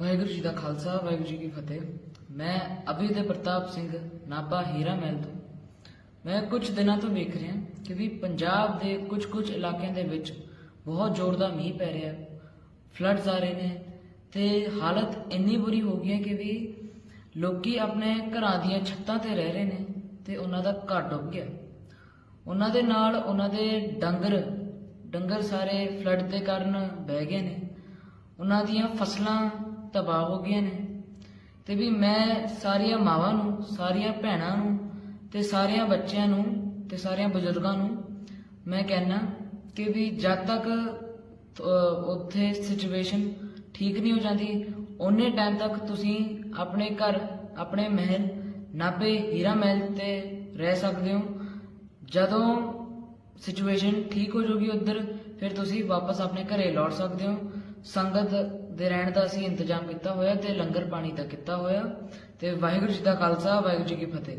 ਵਾਹਿਗੁਰੂ ਜੀ ਦਾ ਖਾਲਸਾ, ਵਾਹਿਗੁਰੂ ਜੀ ਕੀ ਫਤਿਹ। ਮੈਂ ਅਭਿਉਦੈ ਪ੍ਰਤਾਪ ਸਿੰਘ ਨਾਭਾ ਹੀਰਾ ਮਹਿਲ ਤੋਂ। ਮੈਂ ਕੁਝ ਦਿਨਾਂ ਤੋਂ ਵੇਖ ਰਿਹਾ ਕਿ ਵੀ ਪੰਜਾਬ ਦੇ ਕੁਝ ਕੁਝ ਇਲਾਕਿਆਂ ਦੇ ਵਿੱਚ ਬਹੁਤ ਜ਼ੋਰ ਦਾ ਮੀਂਹ ਪੈ ਰਿਹਾ ਹੈ। ਫਲੱਡਸ ਆ ਰਹੇ ਨੇ ਤੇ ਹਾਲਤ ਇੰਨੀ ਬੁਰੀ ਹੋ ਗਈ ਹੈ ਕਿ ਵੀ ਲੋਕੀ ਆਪਣੇ ਘਰਾਂ ਦੀਆਂ ਛੱਤਾਂ ਤੇ ਰਹਿ ਰਹੇ ਨੇ ਤੇ ਉਹਨਾਂ ਦਾ ਘਰ ਡੁੱਬ ਗਿਆ। ਉਹਨਾਂ ਦੇ ਨਾਲ ਉਹਨਾਂ ਦੇ ਡੰਗਰ ਡੰਗਰ ਸਾਰੇ ਫਲੱਡ ਦੇ ਕਾਰਨ ਬਹਿ ਗਏ ਨੇ। ਉਹਨਾਂ ਦੀਆਂ ਫਸਲਾਂ ਤਬਾਹ ਹੋ ਗਈਆਂ ਨੇ। ਤੇ ਵੀ ਮੈਂ ਸਾਰੀਆਂ ਮਾਵਾਂ ਨੂੰ, ਸਾਰੀਆਂ ਭੈਣਾਂ ਨੂੰ ਤੇ ਸਾਰਿਆਂ ਬੱਚਿਆਂ ਨੂੰ ਤੇ ਸਾਰਿਆਂ ਬਜ਼ੁਰਗਾਂ ਨੂੰ ਮੈਂ ਕਹਿਣਾ ਕਿ ਵੀ ਜਦ ਤੱਕ ਉੱਥੇ ਸਿਚੁਏਸ਼ਨ ਠੀਕ ਨਹੀਂ ਹੋ ਜਾਂਦੀ, ਉਹਨੇ ਟਾਈਮ ਤੱਕ ਤੁਸੀਂ ਆਪਣੇ ਘਰ, ਆਪਣੇ ਮਹਿਲ, ਨਾਭੇ, ਹੀਰਾ ਮਹਿਲ ਤੇ ਰਹਿ ਸਕਦੇ ਹੋ। ਜਦੋਂ ਸਿਚੁਏਸ਼ਨ ਠੀਕ ਹੋ ਜਾਊਗੀ ਉਧਰ, ਫਿਰ ਤੁਸੀਂ ਵਾਪਸ ਆਪਣੇ ਘਰੇ ਲੌਟ ਸਕਦੇ ਹੋ। ਸੰਗਤ ਦੇ ਰਹਿਣ ਦਾ ਅਸੀਂ ਇੰਤਜ਼ਾਮ ਕੀਤਾ ਹੋਇਆ ਤੇ ਲੰਗਰ ਪਾਣੀ ਦਾ ਕੀਤਾ ਹੋਇਆ ਤੇ ਵਾਹਿਗੁਰੂ ਜੀ ਦਾ ਖਾਲਸਾ, ਵਾਹਿਗੁਰੂ ਜੀ ਕੀ ਫਤਿਹ।